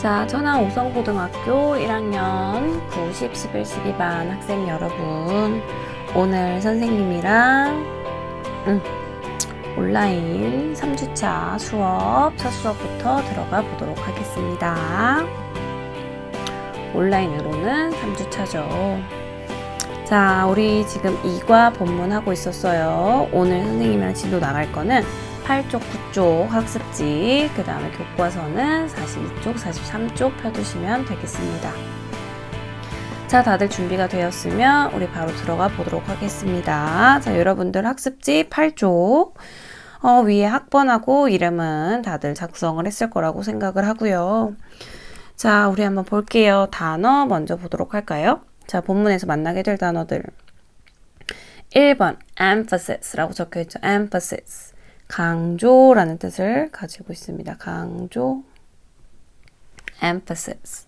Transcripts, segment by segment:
자, 천안 오성고등학교 1학년 9, 10, 11, 12반 학생 여러분. 오늘 선생님이랑 음, 온라인 3주차 수업, 첫 수업부터 들어가 보도록 하겠습니다. 온라인으로는 3주차죠. 자, 우리 지금 2과 본문 하고 있었어요. 오늘 선생님이랑 진도 나갈 거는 8쪽, 9쪽 학습지, 그 다음에 교과서는 42쪽, 43쪽 펴두시면 되겠습니다. 자, 다들 준비가 되었으면 우리 바로 들어가 보도록 하겠습니다. 자, 여러분들 학습지 8쪽. 어, 위에 학번하고 이름은 다들 작성을 했을 거라고 생각을 하고요. 자, 우리 한번 볼게요. 단어 먼저 보도록 할까요? 자, 본문에서 만나게 될 단어들. 1번 emphasis,라고 적혀 있죠. emphasis. 강조라는 뜻을 가지고 있습니다. 강조. emphasis.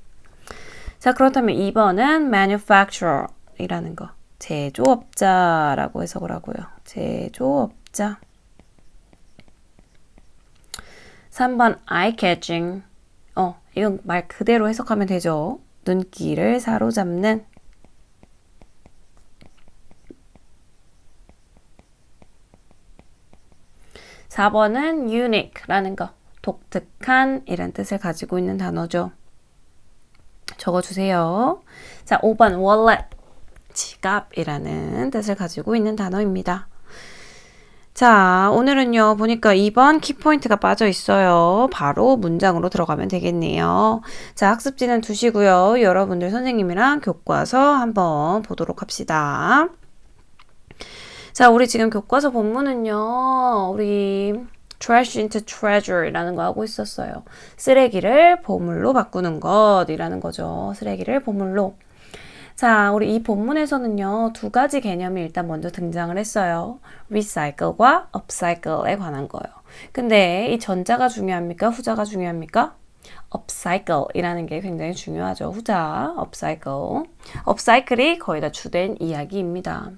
자, 그렇다면 2번은 manufacturer 이라는 거. 제조업자라고 해석을 하고요. 제조업자. 3번 eye-catching. 어, 이건 말 그대로 해석하면 되죠. 눈길을 사로잡는. 4번은 unique라는 거. 독특한 이란 뜻을 가지고 있는 단어죠. 적어주세요. 자, 5번 wallet. 지갑이라는 뜻을 가지고 있는 단어입니다. 자, 오늘은요, 보니까 2번 키포인트가 빠져 있어요. 바로 문장으로 들어가면 되겠네요. 자, 학습지는 두시고요. 여러분들 선생님이랑 교과서 한번 보도록 합시다. 자, 우리 지금 교과서 본문은요, 우리 trash into treasure이라는 거 하고 있었어요. 쓰레기를 보물로 바꾸는 것이라는 거죠. 쓰레기를 보물로. 자, 우리 이 본문에서는요, 두 가지 개념이 일단 먼저 등장을 했어요. recycle과 upcycle에 관한 거예요. 근데 이 전자가 중요합니까? 후자가 중요합니까? upcycle이라는 게 굉장히 중요하죠. 후자, upcycle. upcycle이 거의 다 주된 이야기입니다.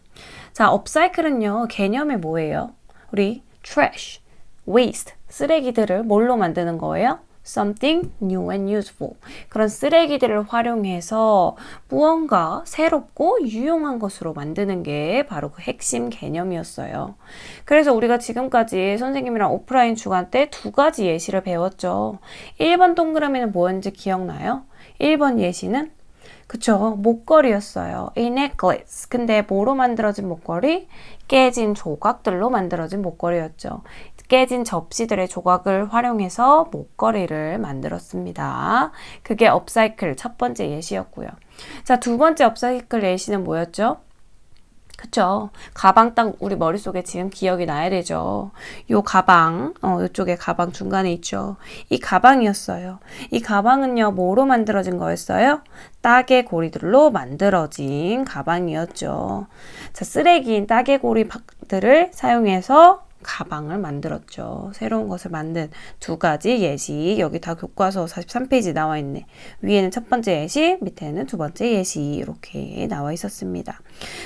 자, upcycle은요, 개념이 뭐예요? 우리 trash, waste, 쓰레기들을 뭘로 만드는 거예요? something new and useful. 그런 쓰레기들을 활용해서 무언가 새롭고 유용한 것으로 만드는 게 바로 그 핵심 개념이었어요. 그래서 우리가 지금까지 선생님이랑 오프라인 주간 때 두 가지 예시를 배웠죠. 1번 동그라미는 뭐였는지 기억나요? 1번 예시는 그쵸. 목걸이였어요. a necklace. 근데 뭐로 만들어진 목걸이? 깨진 조각들로 만들어진 목걸이였죠. 깨진 접시들의 조각을 활용해서 목걸이를 만들었습니다. 그게 업사이클 첫 번째 예시였고요. 자, 두 번째 업사이클 예시는 뭐였죠? 그쵸. 가방 딱 우리 머릿속에 지금 기억이 나야 되죠. 요 가방, 어, 요쪽에 가방 중간에 있죠. 이 가방이었어요. 이 가방은요, 뭐로 만들어진 거였어요? 따개 고리들로 만들어진 가방이었죠. 자, 쓰레기인 따개 고리들을 사용해서 가방을 만들었죠. 새로운 것을 만든 두 가지 예시. 여기 다 교과서 43페이지 나와 있네. 위에는 첫 번째 예시, 밑에는 두 번째 예시. 이렇게 나와 있었습니다.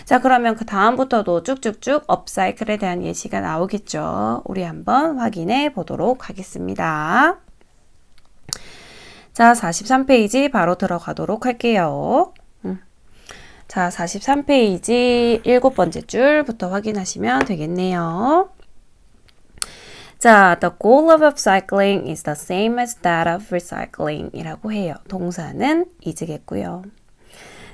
자, 그러면 그 다음부터도 쭉쭉쭉 업사이클에 대한 예시가 나오겠죠. 우리 한번 확인해 보도록 하겠습니다. 자, 43페이지 바로 들어가도록 할게요. 음. 자, 43페이지 일곱 번째 줄부터 확인하시면 되겠네요. 자, the goal of upcycling is the same as that of recycling 이라고 해요. 동사는 이즈겠고요.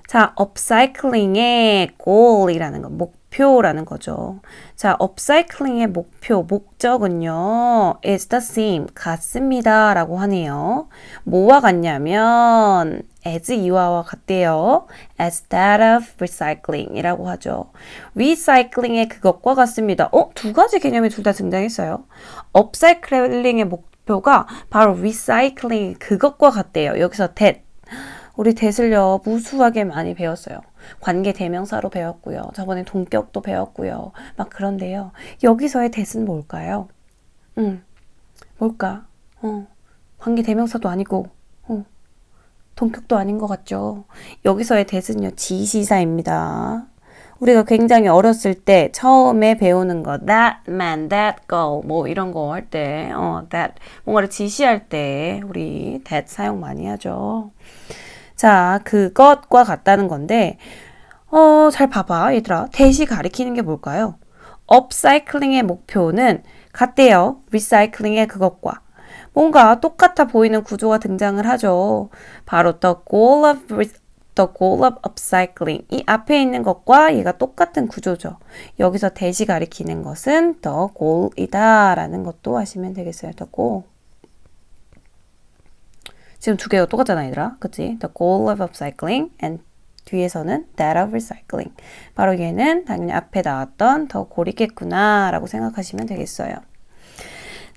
자, upcycling의 goal이라는 건 목표 라는 거죠. 자, upcycling의 목표, 목적은요, is the same, 같습니다. 라고 하네요. 뭐와 같냐면, as 이와와 같대요. as that of recycling 이라고 하죠. recycling의 그것과 같습니다. 어? 두 가지 개념이 둘 다 등장했어요. upcycling의 목표가 바로 recycling 그것과 같대요. 여기서 that. 우리 that을요, 무수하게 많이 배웠어요. 관계 대명사로 배웠고요. 저번에 동격도 배웠고요. 막 그런데요. 여기서의 that은 뭘까요? 음, 뭘까? 어, 관계 대명사도 아니고, 어, 동격도 아닌 것 같죠. 여기서의 대은요 지시사입니다. 우리가 굉장히 어렸을 때 처음에 배우는 거 that man, that girl 뭐 이런 거 할 때 어, that 뭔가를 지시할 때 우리 that 사용 많이 하죠. 자, 그것과 같다는 건데 어, 잘 봐봐, 얘들아. 대시 가리키는 게 뭘까요? 업사이클링의 목표는 같대요. 리사이클링의 그것과. 뭔가 똑같아 보이는 구조가 등장을 하죠. 바로 the goal of the goal of upcycling. 이 앞에 있는 것과 얘가 똑같은 구조죠. 여기서 대시 가리키는 것은 the goal이다 라는 것도 하시면 되겠어요. the goal. 지금 두 개가 똑같잖아, 얘들아. 그치? The goal of upcycling and 뒤에서는 that of recycling. 바로 얘는 당연히 앞에 나왔던 더 고리겠구나 라고 생각하시면 되겠어요.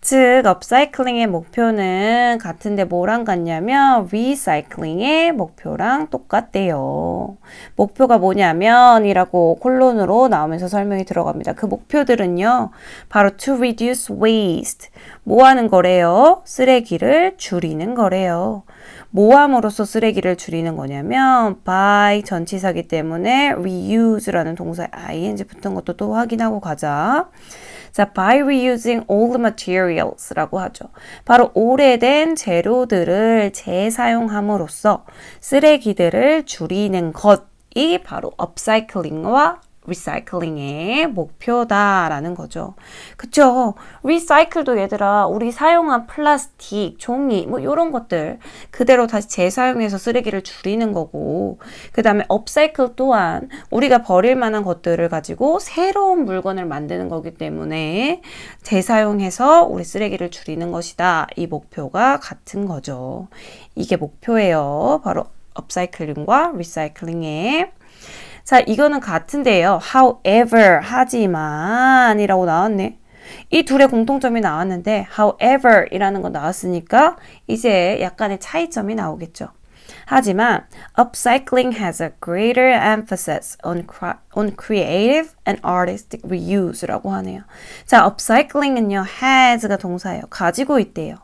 즉, 업사이클링의 목표는 같은데 뭐랑 같냐면 리사이클링의 목표랑 똑같대요. 목표가 뭐냐면 이라고 콜론으로 나오면서 설명이 들어갑니다. 그 목표들은요. 바로 to reduce waste. 뭐 하는 거래요? 쓰레기를 줄이는 거래요. 모함으로써 쓰레기를 줄이는 거냐면 by 전치사기 때문에 reuse라는 동사에 ing 붙은 것도 또 확인하고 가자. 자, by reusing old materials라고 하죠. 바로 오래된 재료들을 재사용함으로써 쓰레기들을 줄이는 것 이 바로 업사이클링과 리사이클링의 목표다라는 거죠. 그쵸? 리사이클도 얘들아, 우리 사용한 플라스틱, 종이, 뭐, 요런 것들 그대로 다시 재사용해서 쓰레기를 줄이는 거고, 그 다음에 업사이클 또한 우리가 버릴 만한 것들을 가지고 새로운 물건을 만드는 거기 때문에 재사용해서 우리 쓰레기를 줄이는 것이다. 이 목표가 같은 거죠. 이게 목표예요. 바로 업사이클링과 리사이클링의 자, 이거는 같은데요. however, 하지만 이라고 나왔네. 이 둘의 공통점이 나왔는데 however 이라는 거 나왔으니까 이제 약간의 차이점이 나오겠죠. 하지만 upcycling has a greater emphasis on, on creative and artistic reuse라고 하네요. 자, upcycling은요, has가 동사예요. 가지고 있대요.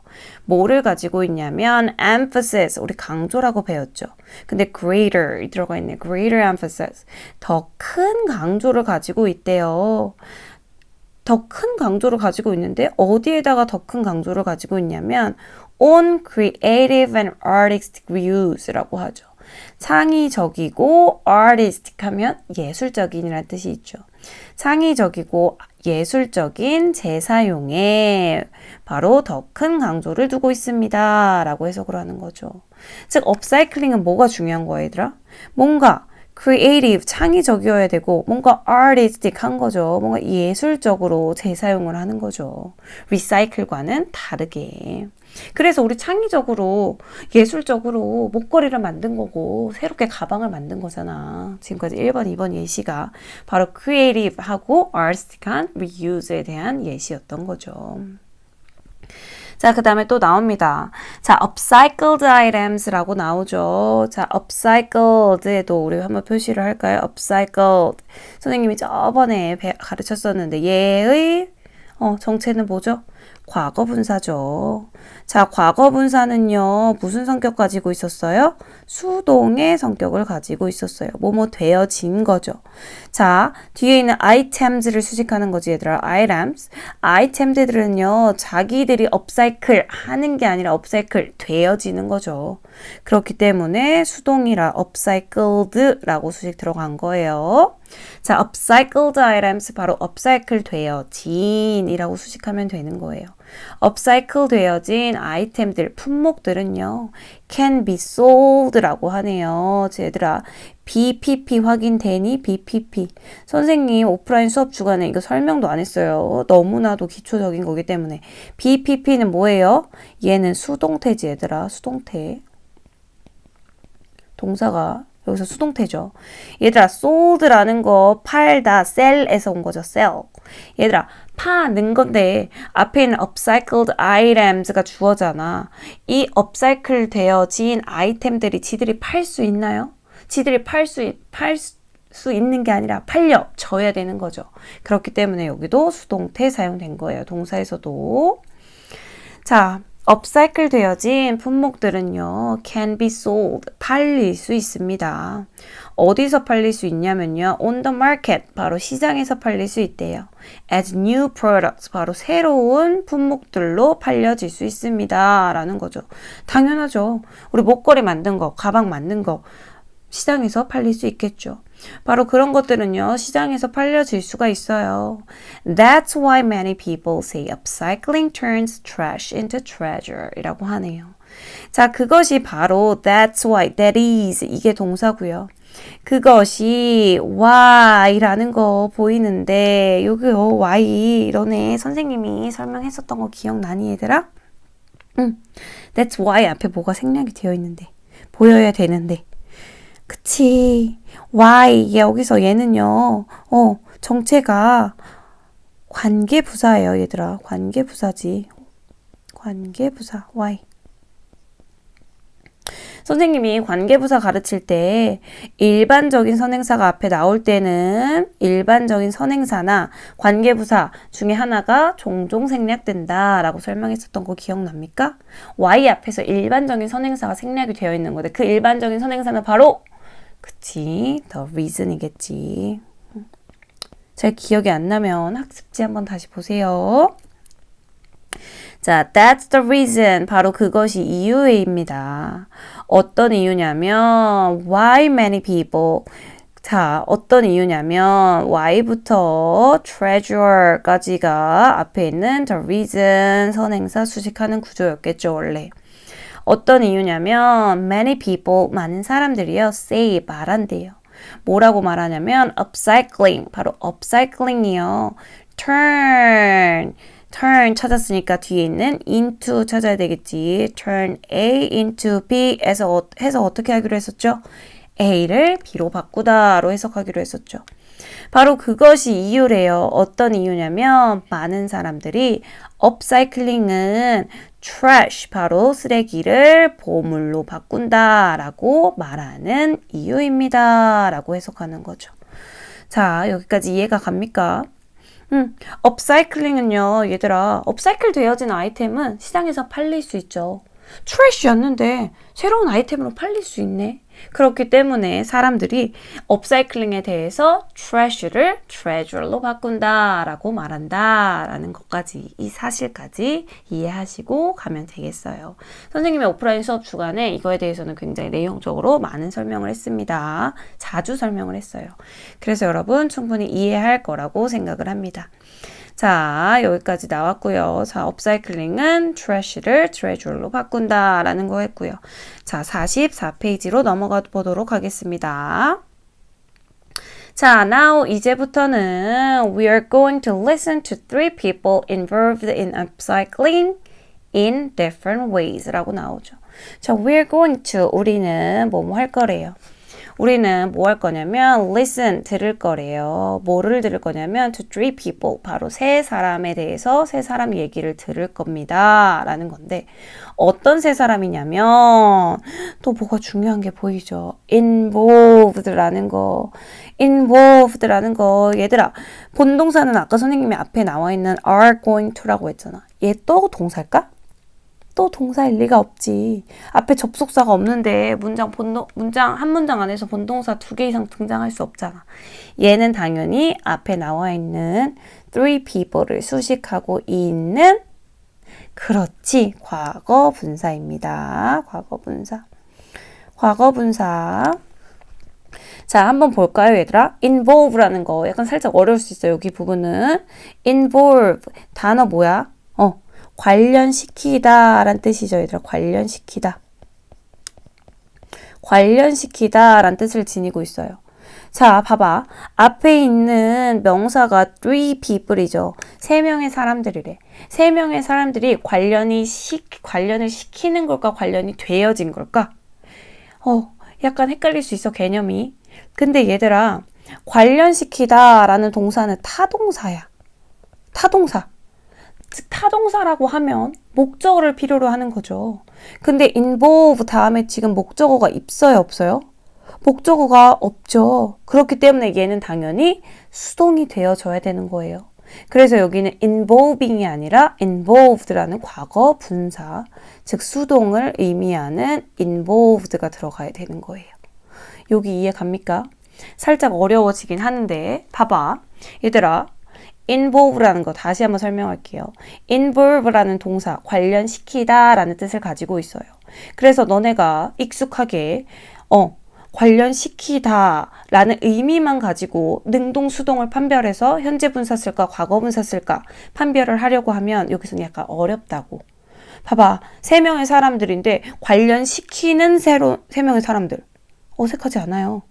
뭐를 가지고 있냐면 emphasis, 우리 강조라고 배웠죠. 근데 greater 이 들어가 있네. greater emphasis. 더 큰 강조를 가지고 있대요. 더 큰 강조를 가지고 있는데 어디에다가 더 큰 강조를 가지고 있냐면 on creative and artistic reuse라고 하죠. 창의적이고 artistic 하면 예술적인이라는 뜻이 있죠. 창의적이고 예술적인 재사용에 바로 더 큰 강조를 두고 있습니다. 라고 해석을 하는 거죠. 즉, 업사이클링은 뭐가 중요한 거야, 얘들아? 뭔가 creative, 창의적이어야 되고 뭔가 artistic 한 거죠. 뭔가 예술적으로 재사용을 하는 거죠. recycle과는 다르게. 그래서 우리 창의적으로 예술적으로 목걸이를 만든 거고 새롭게 가방을 만든 거잖아. 지금까지 1번, 2번 예시가 바로 creative하고 artistic한 reuse에 대한 예시였던 거죠. 자, 그 다음에 또 나옵니다. 자, upcycled items라고 나오죠. 자, upcycled에도 우리 한번 표시를 할까요? upcycled. 선생님이 저번에 가르쳤었는데 얘의 어, 정체는 뭐죠? 과거 분사죠. 자, 과거 분사는요, 무슨 성격 가지고 있었어요? 수동의 성격을 가지고 있었어요. 뭐뭐 되어진 거죠. 자, 뒤에 있는 items를 수식하는 거지, 얘들아. items. item들은요, 자기들이 업사이클 하는 게 아니라 업사이클 되어지는 거죠. 그렇기 때문에 수동이라 upcycled라고 수식 들어간 거예요. 자, upcycled items 바로 upcycle 되어진이라고 수식하면 되는 거예요. Upcycle 되어진 아이템들, 품목들은요, can be sold라고 하네요. 얘들아, BPP 확인되니? BPP. 선생님 오프라인 수업 주간에 이거 설명도 안 했어요. 너무나도 기초적인 거기 때문에. BPP는 뭐예요? 얘는 수동태지 얘들아. 수동태. 동사가 여기서 수동태죠. 얘들아, sold라는 거 팔다, sell에서 온 거죠. sell. 얘들아, 파는 건데 앞에 있는 upcycled items가 주어잖아. 이 upcycle 되어진 아이템들이 지들이 팔 수 있나요? 지들이 팔 수, 팔 수 있는 게 아니라 팔려 져야 되는 거죠. 그렇기 때문에 여기도 수동태 사용된 거예요. 동사에서도. 자, 업사이클 되어진 품목들은요, can be sold, 팔릴 수 있습니다. 어디서 팔릴 수 있냐면요. on the market 바로 시장에서 팔릴 수 있대요. as new products 바로 새로운 품목들로 팔려질 수 있습니다. 라는 거죠. 당연하죠. 우리 목걸이 만든 거, 가방 만든 거 시장에서 팔릴 수 있겠죠. 바로 그런 것들은요, 시장에서 팔려질 수가 있어요. That's why many people say upcycling turns trash into treasure 이라고 하네요. 자, 그것이 바로 that's why, that is 이게 동사고요. 그것이 why라는 거 보이는데 여기요 why 이러네 선생님이 설명했었던 거 기억나니 얘들아? 응. That's why 앞에 뭐가 생략이 되어 있는데 보여야 되는데. 그치? Why 여기서 얘는요 어 정체가 관계부사예요 얘들아. 관계부사지. 관계부사 why 선생님이 관계부사 가르칠 때 일반적인 선행사가 앞에 나올 때는 일반적인 선행사나 관계부사 중에 하나가 종종 생략된다 라고 설명했었던 거 기억납니까? Y 앞에서 일반적인 선행사가 생략이 되어 있는 건데 그 일반적인 선행사는 바로 그치 the reason이겠지. 잘 기억이 안 나면 학습지 한번 다시 보세요. 자, that's the reason. 바로 그것이 이유입니다. 어떤 이유냐면, why many people. 자, 어떤 이유냐면, why부터 treasure까지가 앞에 있는 the reason 선행사 수식하는 구조였겠죠, 원래. 어떤 이유냐면, many people, 많은 사람들이요, say, 말한대요. 뭐라고 말하냐면, upcycling, 바로 upcycling이요. turn, turn 찾았으니까 뒤에 있는 into 찾아야 되겠지. turn A into B 해서, 해서 어떻게 하기로 했었죠? A를 B로 바꾸다로 해석하기로 했었죠. 바로 그것이 이유래요. 어떤 이유냐면 많은 사람들이 업사이클링은 trash 바로 쓰레기를 보물로 바꾼다라고 말하는 이유입니다라고 해석하는 거죠. 자, 여기까지 이해가 갑니까? 음, 업사이클링은요, 얘들아, 업사이클 되어진 아이템은 시장에서 팔릴 수 있죠. 트래쉬였는데 새로운 아이템으로 팔릴 수 있네. 그렇기 때문에 사람들이 업사이클링에 대해서 trash를 treasure로 바꾼다라고 말한다라는 것까지 이 사실까지 이해하시고 가면 되겠어요. 선생님의 오프라인 수업 주간에 이거에 대해서는 굉장히 내용적으로 많은 설명을 했습니다. 자주 설명을 했어요. 그래서 여러분 충분히 이해할 거라고 생각을 합니다. 자, 여기까지 나왔고요. 자, 업사이클링은 trash를 treasure로 바꾼다라는 거 했고요. 자, 44페이지로 넘어가 보도록 하겠습니다. 자, now 이제부터는 we are going to listen to three people involved in upcycling in different ways 라고 나오죠. 자, we're going to 우리는 뭐뭐 할 거래요. 우리는 뭐 할 거냐면 listen 들을 거래요. 뭐를 들을 거냐면 to three people 바로 세 사람에 대해서 세 사람 얘기를 들을 겁니다. 라는 건데 어떤 세 사람이냐면 또 뭐가 중요한 게 보이죠. involved라는 거 involved라는 거 얘들아 본동사는 아까 선생님이 앞에 나와 있는 are going to라고 했잖아. 얘 또 동사일까? 또 동사일 리가 없지. 앞에 접속사가 없는데 문장 본동 문장 한 문장 안에서 본동사 두 개 이상 등장할 수 없잖아. 얘는 당연히 앞에 나와 있는 three people를 수식하고 있는 그렇지 과거 분사입니다. 과거 분사. 과거 분사. 자, 한번 볼까요, 얘들아? involve라는 거 약간 살짝 어려울 수 있어요. 여기 부분은 involve 단어 뭐야? 어, 관련시키다 라는 뜻이죠. 얘들아. 관련시키다. 관련시키다 라는 뜻을 지니고 있어요. 자, 봐봐. 앞에 있는 명사가 three people이죠. 세 명의 사람들이래. 세 명의 사람들이 관련이 시, 관련을 시키는 걸까? 관련이 되어진 걸까? 어, 약간 헷갈릴 수 있어, 개념이. 근데 얘들아, 관련시키다 라는 동사는 타동사야. 타동사. 즉 타동사라고 하면 목적어를 필요로 하는 거죠. 근데 involve 다음에 지금 목적어가 있어요, 없어요? 목적어가 없죠. 그렇기 때문에 얘는 당연히 수동이 되어져야 되는 거예요. 그래서 여기는 involving이 아니라 involved라는 과거 분사, 즉 수동을 의미하는 involved가 들어가야 되는 거예요. 여기 이해 갑니까? 살짝 어려워지긴 하는데 봐봐. 얘들아. Involve라는 거 다시 한번 설명할게요. involve라는 동사 관련시키다 라는 뜻을 가지고 있어요. 그래서 너네가 익숙하게 어 관련시키다 라는 의미만 가지고 능동 수동을 판별해서 현재 분사 쓸까 과거 분사 쓸까 판별을 하려고 하면 여기서는 약간 어렵다고. 봐봐. 세 명의 사람들인데 관련시키는 새로 세 명의 사람들. 어색하지 않아요.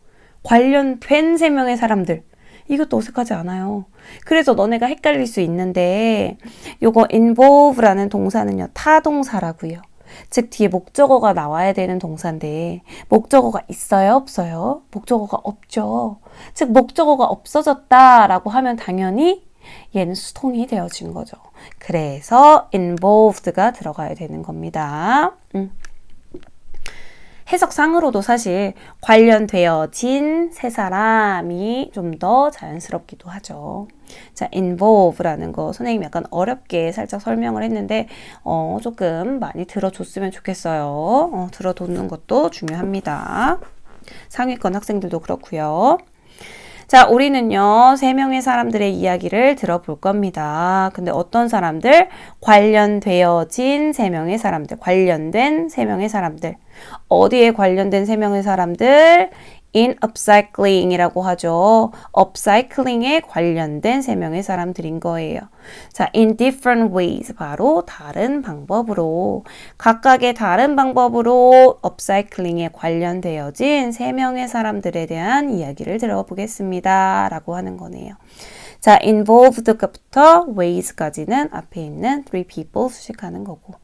관련된 세 명의 사람들. 이것도 어색하지 않아요. 그래서 너네가 헷갈릴 수 있는데 요거 involve라는 동사는요. 타동사라고요. 즉 뒤에 목적어가 나와야 되는 동사인데 목적어가 있어요, 없어요? 목적어가 없죠. 즉 목적어가 없어졌다라고 하면 당연히 얘는 수동이 되어진 거죠. 그래서 involved가 들어가야 되는 겁니다. 음. 해석상으로도 사실 관련되어진 세 사람이 좀 더 자연스럽기도 하죠. 자, involve라는 거 선생님이 약간 어렵게 살짝 설명을 했는데 어, 조금 많이 들어줬으면 좋겠어요. 어, 들어뒀는 것도 중요합니다. 상위권 학생들도 그렇고요. 자, 우리는요, 세 명의 사람들의 이야기를 들어볼 겁니다. 근데 어떤 사람들? 관련되어진 세 명의 사람들. 관련된 세 명의 사람들. 어디에 관련된 세 명의 사람들? In upcycling이라고 하죠. upcycling에 관련된 세 명의 사람들인 거예요. 자, in different ways 바로 다른 방법으로 각각의 다른 방법으로 upcycling에 관련되어진 세 명의 사람들에 대한 이야기를 들어보겠습니다. 라고 하는 거네요. 자, involved부터 ways까지는 앞에 있는 three people 수식하는 거고.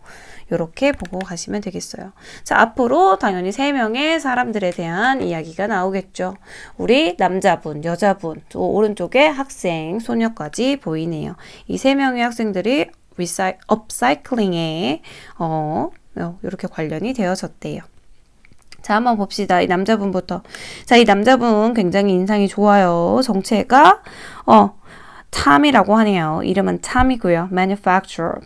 이렇게 보고 가시면 되겠어요. 자, 앞으로 당연히 세 명의 사람들에 대한 이야기가 나오겠죠. 우리 남자분, 여자분, 또 오른쪽에 학생, 소녀까지 보이네요. 이 세 명의 학생들이 리사이, 업사이클링에 어, 이렇게 관련이 되어졌대요. 자, 한번 봅시다. 이 남자분부터. 자, 이 남자분 굉장히 인상이 좋아요. 정체가, 어, 탐이라고 하네요. 이름은 탐이고요. manufacturer,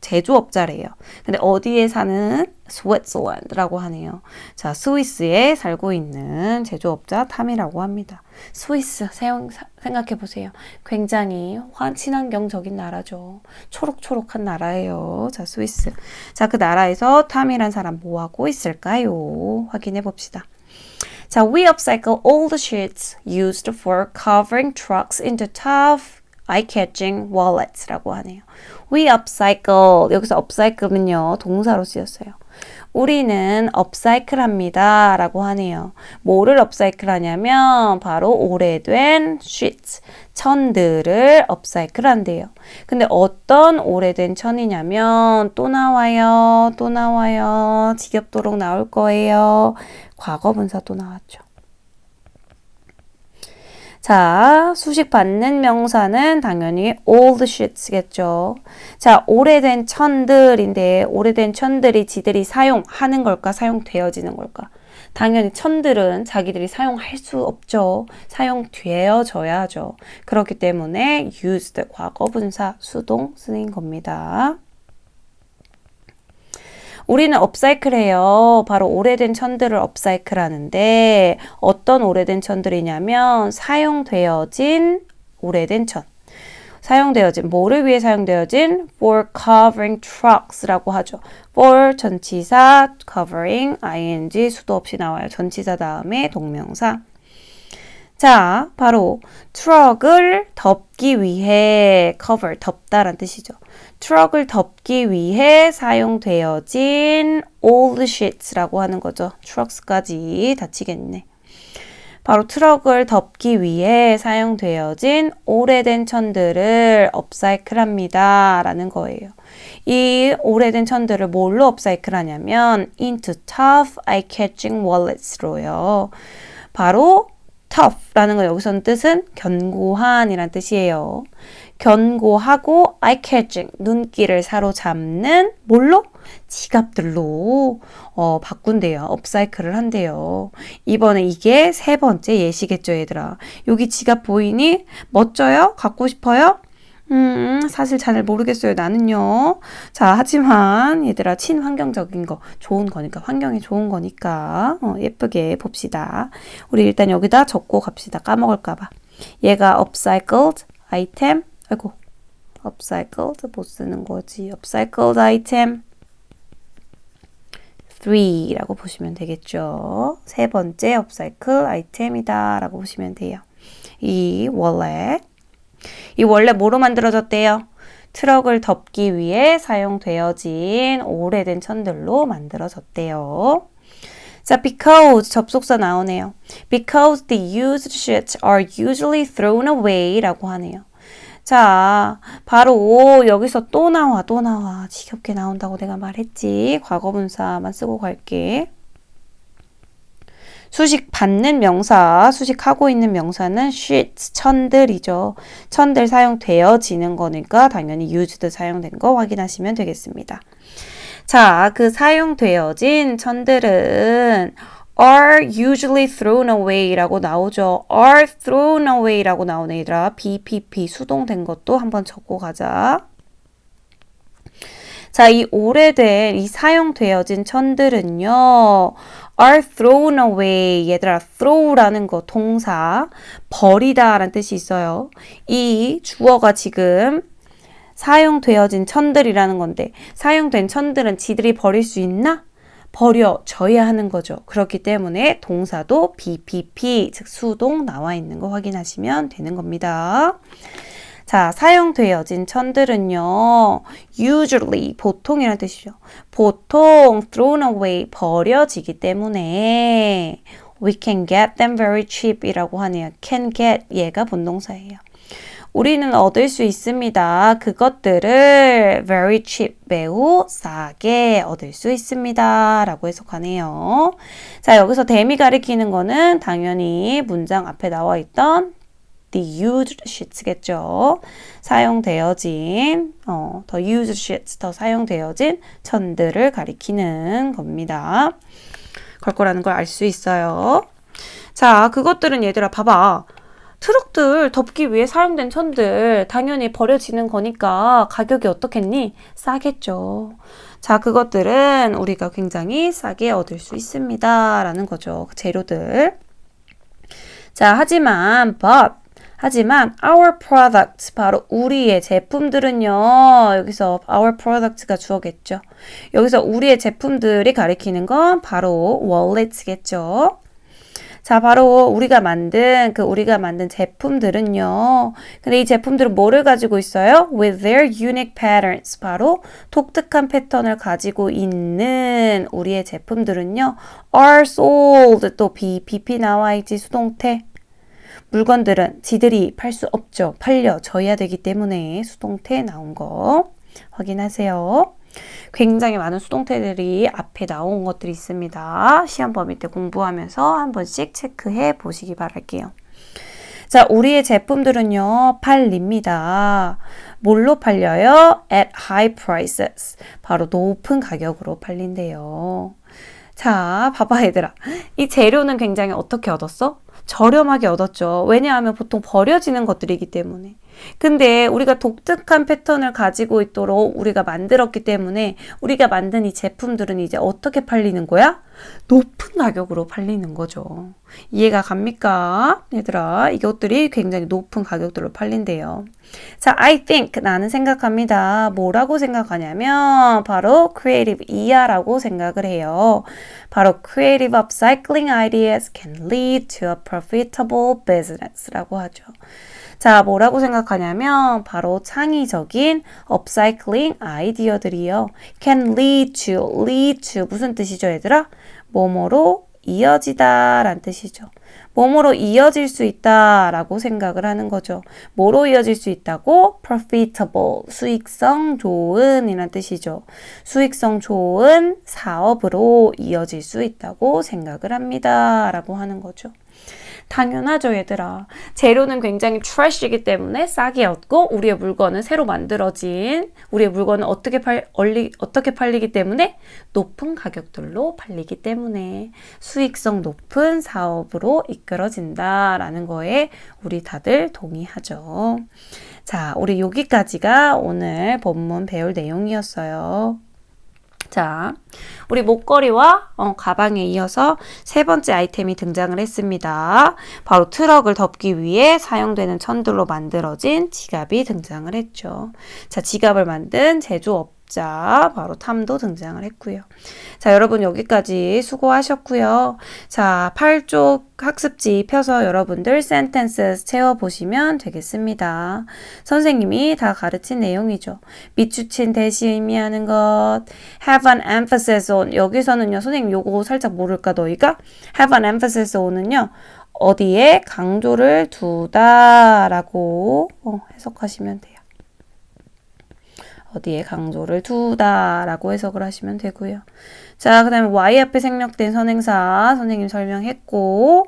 제조업자래요. 근데 어디에 사는 Switzerland라고 하네요. 자, 스위스에 살고 있는 제조업자 탐이라고 합니다. 스위스 생각해 보세요. 굉장히 친환경적인 나라죠. 초록초록한 나라예요. 자, 스위스. 자, 그 나라에서 탐이란 사람 뭐 하고 있을까요? 확인해 봅시다. 자, we upcycle all the sheets used for covering trucks into tough eye-catching wallets라고 하네요. We upcycle. 여기서 upcycle는요, 동사로 쓰였어요. 우리는 업사이클 합니다. 라고 하네요. 뭐를 업사이클 하냐면 바로 오래된 sheets, 천들을 업사이클 한대요. 근데 어떤 오래된 천이냐면 또 나와요. 또 나와요. 지겹도록 나올 거예요. 과거 분사 또 나왔죠. 자, 수식 받는 명사는 당연히 old sheets겠죠. 자, 오래된 천들인데 오래된 천들이 지들이 사용하는 걸까? 사용되어지는 걸까? 당연히 천들은 자기들이 사용할 수 없죠. 사용되어져야 하죠. 그렇기 때문에 used 과거 분사 수동 쓰인 겁니다. 우리는 업사이클해요. 바로 오래된 천들을 업사이클 하는데 어떤 오래된 천들이냐면 사용되어진 오래된 천. 사용되어진 뭐를 위해 사용되어진 for covering trucks라고 하죠. for 전치사 covering ing 수도 없이 나와요. 전치사 다음에 동명사. 자, 바로 트럭을 덮기 위해 cover 덮다란 뜻이죠. 트럭을 덮기 위해 사용되어진 old sheets라고 하는 거죠. trucks까지 다치겠네. 바로 트럭을 덮기 위해 사용되어진 오래된 천들을 업사이클합니다. 라는 거예요. 이 오래된 천들을 뭘로 업사이클하냐면 into tough eye-catching wallets로요. 바로 tough라는 거 여기서는 뜻은 견고한이란 뜻이에요. 견고하고 eye-catching, 눈길을 사로잡는 뭘로? 지갑들로 어, 바꾼대요. 업사이클을 한대요. 이번에 이게 세 번째 예시겠죠, 얘들아. 여기 지갑 보이니? 멋져요? 갖고 싶어요? 음, 사실 잘 모르겠어요. 나는요. 자, 하지만 얘들아, 친환경적인 거 좋은 거니까, 환경이 좋은 거니까, 어, 예쁘게 봅시다. 우리 일단 여기다 적고 갑시다. 까먹을까봐. 얘가 upcycled 아이템, 아이고, upcycled 못 쓰는 거지. upcycled 아이템 3라고 보시면 되겠죠. 세 번째 upcycle 아이템이다 라고 보시면 돼요. 이 원래 이 원래 뭐로 만들어졌대요? 트럭을 덮기 위해 사용되어진 오래된 천들로 만들어졌대요. 자, because 접속사 나오네요. Because the used sheets are usually thrown away 라고 하네요. 자, 바로 여기서 또 나와, 또 나와. 지겹게 나온다고 내가 말했지. 과거분사만 쓰고 갈게. 수식 받는 명사, 수식하고 있는 명사는 sheets, 천들이죠. 천들 사용되어지는 거니까 당연히 used 사용된 거 확인하시면 되겠습니다. 자, 그 사용되어진 천들은 are usually thrown away라고 나오죠. are thrown away라고 나오네 얘들아. BPP 수동된 것도 한번 적고 가자. 자, 이 오래된 이 사용되어진 천들은요. Are thrown away. 얘들아, throw라는 거 동사 버리다라는 뜻이 있어요. 이 주어가 지금 사용되어진 천들이라는 건데 사용된 천들은 지들이 버릴 수 있나? 버려져야 하는 거죠. 그렇기 때문에 동사도 BPP, 즉 수동 나와 있는 거 확인하시면 되는 겁니다. 자, 사용되어진 천들은요, usually, 보통이라는 뜻이죠. 보통 thrown away, 버려지기 때문에 we can get them very cheap 이라고 하네요. can get, 얘가 본동사예요. 우리는 얻을 수 있습니다. 그것들을 very cheap, 매우 싸게 얻을 수 있습니다. 라고 해석하네요. 자, 여기서 대미 가리키는 거는 당연히 문장 앞에 나와 있던 the used sheets겠죠. 사용되어진, 어, 더 used sheets, 더 사용되어진 천들을 가리키는 겁니다. 걸 거라는 걸 알 수 있어요. 자, 그것들은 얘들아, 봐봐. 트럭들 덮기 위해 사용된 천들 당연히 버려지는 거니까 가격이 어떻겠니? 싸겠죠. 자, 그것들은 우리가 굉장히 싸게 얻을 수 있습니다. 라는 거죠. 그 재료들. 자, 하지만 but 하지만 our product 바로 우리의 제품들은요. 여기서 our product가 주어겠죠. 여기서 우리의 제품들이 가리키는 건 바로 wallets겠죠. 자, 바로 우리가 만든 그 우리가 만든 제품들은요. 근데 이 제품들은 뭐를 가지고 있어요? With their unique patterns. 바로 독특한 패턴을 가지고 있는 우리의 제품들은요. are sold. 또 BPP 나와 있지 수동태. 물건들은 지들이 팔 수 없죠. 팔려져야 되기 때문에 수동태 나온 거 확인하세요. 굉장히 많은 수동태들이 앞에 나온 것들이 있습니다. 시험 범위 때 공부하면서 한 번씩 체크해 보시기 바랄게요. 자, 우리의 제품들은요, 팔립니다. 뭘로 팔려요? At high prices. 바로 높은 가격으로 팔린대요. 자, 봐봐, 얘들아. 이 재료는 굉장히 어떻게 얻었어? 저렴하게 얻었죠. 왜냐하면 보통 버려지는 것들이기 때문에. 근데 우리가 독특한 패턴을 가지고 있도록 우리가 만들었기 때문에 우리가 만든 이 제품들은 이제 어떻게 팔리는 거야? 높은 가격으로 팔리는 거죠. 이해가 갑니까? 얘들아, 이것들이 굉장히 높은 가격들로 팔린대요. 자, I think 나는 생각합니다. 뭐라고 생각하냐면 바로 creative 이하라고 생각을 해요. 바로 creative upcycling ideas can lead to a profitable business라고 하죠. 자, 뭐라고 생각하냐면 바로 창의적인 업사이클링 아이디어들이요. can lead to, lead to 무슨 뜻이죠, 얘들아? 뭐뭐로 이어지다 라는 뜻이죠. 뭐뭐로 이어질 수 있다 라고 생각을 하는 거죠. 뭐로 이어질 수 있다고? profitable, 수익성 좋은 이란 뜻이죠. 수익성 좋은 사업으로 이어질 수 있다고 생각을 합니다. 라고 하는 거죠. 당연하죠, 얘들아. 재료는 굉장히 trash이기 때문에 싸게였고 우리의 물건은 새로 만들어진 우리의 물건은 어떻게 팔 얼리 어떻게 팔리기 때문에 높은 가격들로 팔리기 때문에 수익성 높은 사업으로 이끌어진다라는 거에 우리 다들 동의하죠. 자, 우리 여기까지가 오늘 본문 배울 내용이었어요. 자, 우리 목걸이와 어, 가방에 이어서 세 번째 아이템이 등장을 했습니다. 바로 트럭을 덮기 위해 사용되는 천들로 만들어진 지갑이 등장을 했죠. 자, 지갑을 만든 제조업 자, 바로 탐도 등장을 했고요. 자, 여러분 여기까지 수고하셨고요. 자, 8쪽 학습지 펴서 여러분들 sentences 채워보시면 되겠습니다. 선생님이 다 가르친 내용이죠. 밑주친 대시 의미하는 것, have an emphasis on, 여기서는요, 선생님 요거 살짝 모를까, 너희가? have an emphasis on은요, 어디에 강조를 두다라고 어, 해석하시면 돼요. 어디에 강조를 두다라고 해석을 하시면 되고요. 자, 그 다음에 Y 앞에 생략된 선행사 선생님 설명했고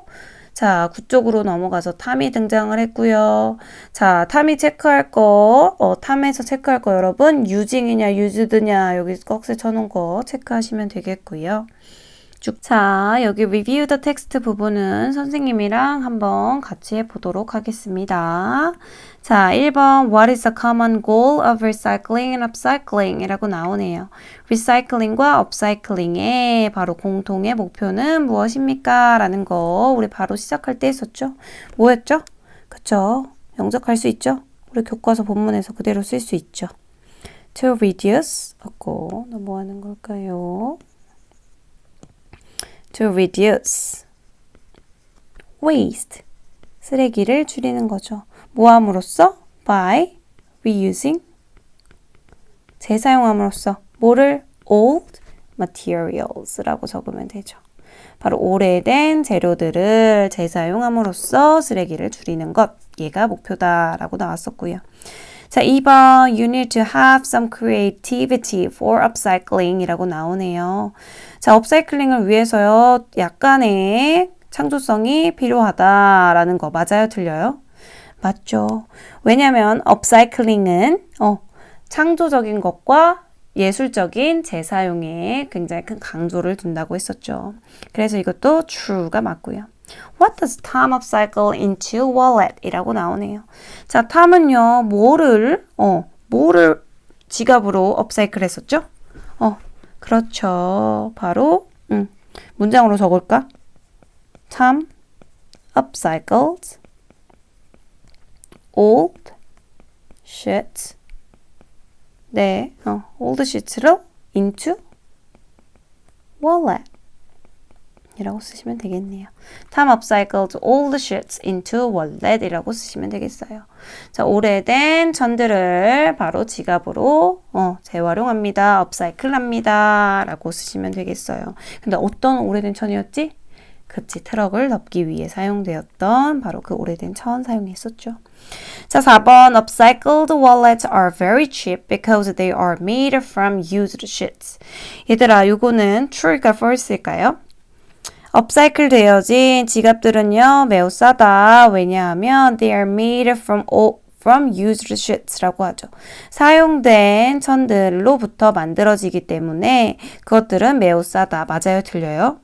자, 9쪽으로 넘어가서 탐이 등장을 했고요. 자, 탐이 체크할 거, 어, 탐에서 체크할 거 여러분, 유징이냐, 유즈드냐, 여기 꺽쇠 쳐놓은 거 체크하시면 되겠고요. 쭉. 자, 여기 review the text 부분은 선생님이랑 한번 같이 해보도록 하겠습니다. 자, 1번 What is the common goal of recycling and upcycling? 이라고 나오네요. 리사이클링과 업사이클링의 바로 공통의 목표는 무엇입니까? 라는 거 우리 바로 시작할 때 했었죠. 뭐였죠? 그쵸? 영접할 수 있죠? 우리 교과서 본문에서 그대로 쓸 수 있죠. To reduce 없고 뭐 하는 걸까요? To reduce waste 쓰레기를 줄이는 거죠. 뭐함으로써? By reusing 재사용함으로써 뭐를 old materials라고 적으면 되죠. 바로 오래된 재료들을 재사용함으로써 쓰레기를 줄이는 것. 얘가 목표다라고 나왔었고요. 자, 2번 You need to have some creativity for upcycling 이라고 나오네요. 자, 업사이클링을 위해서요. 약간의 창조성이 필요하다라는 거 맞아요? 틀려요? 맞죠. 왜냐면 업사이클링은 어, 창조적인 것과 예술적인 재사용에 굉장히 큰 강조를 둔다고 했었죠. 그래서 이것도 true가 맞고요. What does Tom upcycle into wallet? 이라고 나오네요. 자, 탐은요, 뭐를, 어, 뭐를 지갑으로 업사이클 했었죠? 어, 그렇죠. 바로, 음, 문장으로 적을까? Tom upcycled old shit. 네, 어, old shit를 into wallet. 이라고 쓰시면 되겠네요. Tom upcycled old shirts into wallet 이라고 쓰시면 되겠어요. 자, 오래된 천들을 바로 지갑으로 어, 재활용합니다. upcycle 합니다. 라고 쓰시면 되겠어요. 근데 어떤 오래된 천이었지? 그치, 트럭을 덮기 위해 사용되었던 바로 그 오래된 천 사용했었죠. 자, 4번 upcycled wallets are very cheap because they are made from used sheets. 얘들아, 요거는 true일까 false일까요? 업사이클 되어진 지갑들은요 매우 싸다. 왜냐하면 they are made from old, from used sheets라고 하죠. 사용된 천들로부터 만들어지기 때문에 그것들은 매우 싸다. 맞아요, 틀려요?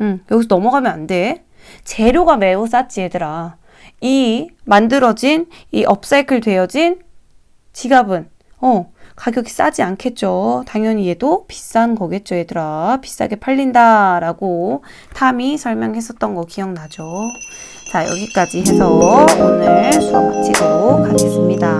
음, 여기서 넘어가면 안 돼. 재료가 매우 쌌지, 얘들아. 이 만들어진 이 업사이클 되어진 지갑은 어 가격이 싸지 않겠죠. 당연히 얘도 비싼 거겠죠, 얘들아. 비싸게 팔린다 라고 탐이 설명했었던 거 기억나죠? 자, 여기까지 해서 오늘 수업 마치도록 하겠습니다.